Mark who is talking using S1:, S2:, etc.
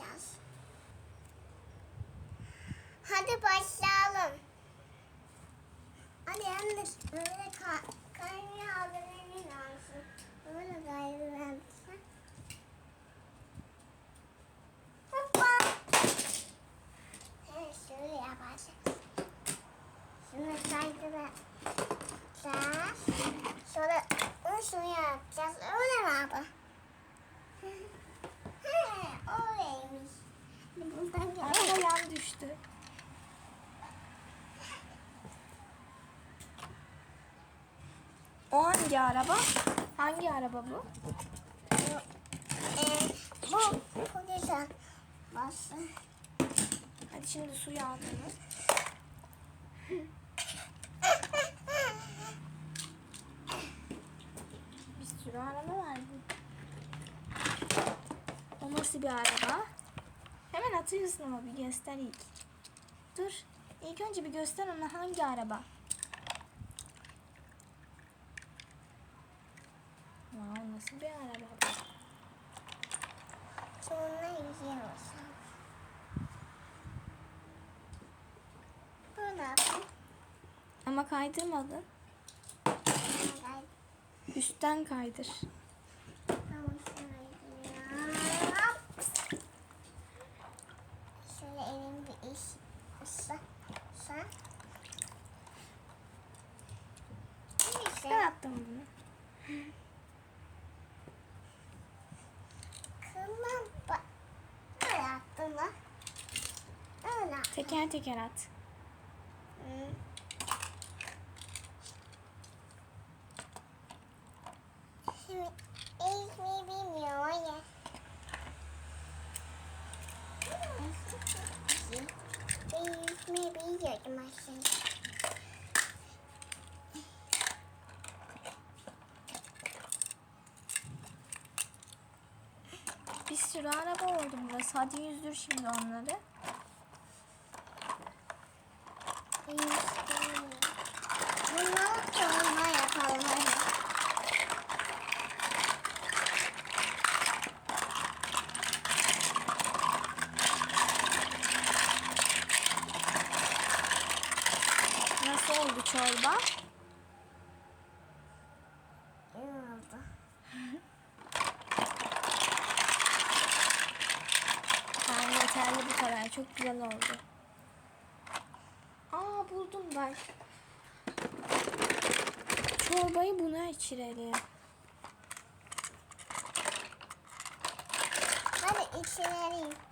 S1: yapacağız. Hadi başlayalım. Hadi yalnız böyle ka kaynıyor haberini alsın. Böyle kaynıyor Hoppa. Evet şöyle yapacağız. Şunu kaydıracağız. Sonra şunu yapacağız. Öyle mi abi?
S2: Düştü. O hangi araba? Hangi araba bu?
S1: Ee, bu, bu güzel. Bası.
S2: Hadi şimdi suyu aldınız. Bir sürü araba var. O nasıl bir araba? Hemen atıyorsun ama bir göster ilk. Dur. İlk önce bir göster ona hangi araba? Wow, nasıl bir araba bu?
S1: Sonra yiyoruz. Burada.
S2: Ama kaydırmadın. Üstten kaydır.
S1: Şöyle Neyse,
S2: attım bunu.
S1: kılma ba- Öyle attım lan.
S2: Teker teker at.
S1: Hı. Şimdi ilk mi bilmiyorum ya. İlk biliyorum aslında.
S2: Bir sürü araba oldu burası. Hadi yüzdür şimdi onları.
S1: Bunları sonra yapalım hadi.
S2: Nasıl oldu çorba?
S1: İyi oldu.
S2: Tamam yeterli bu kadar. Çok güzel oldu. Aa buldum ben. Çorbayı buna içirelim.
S1: Hadi içelim.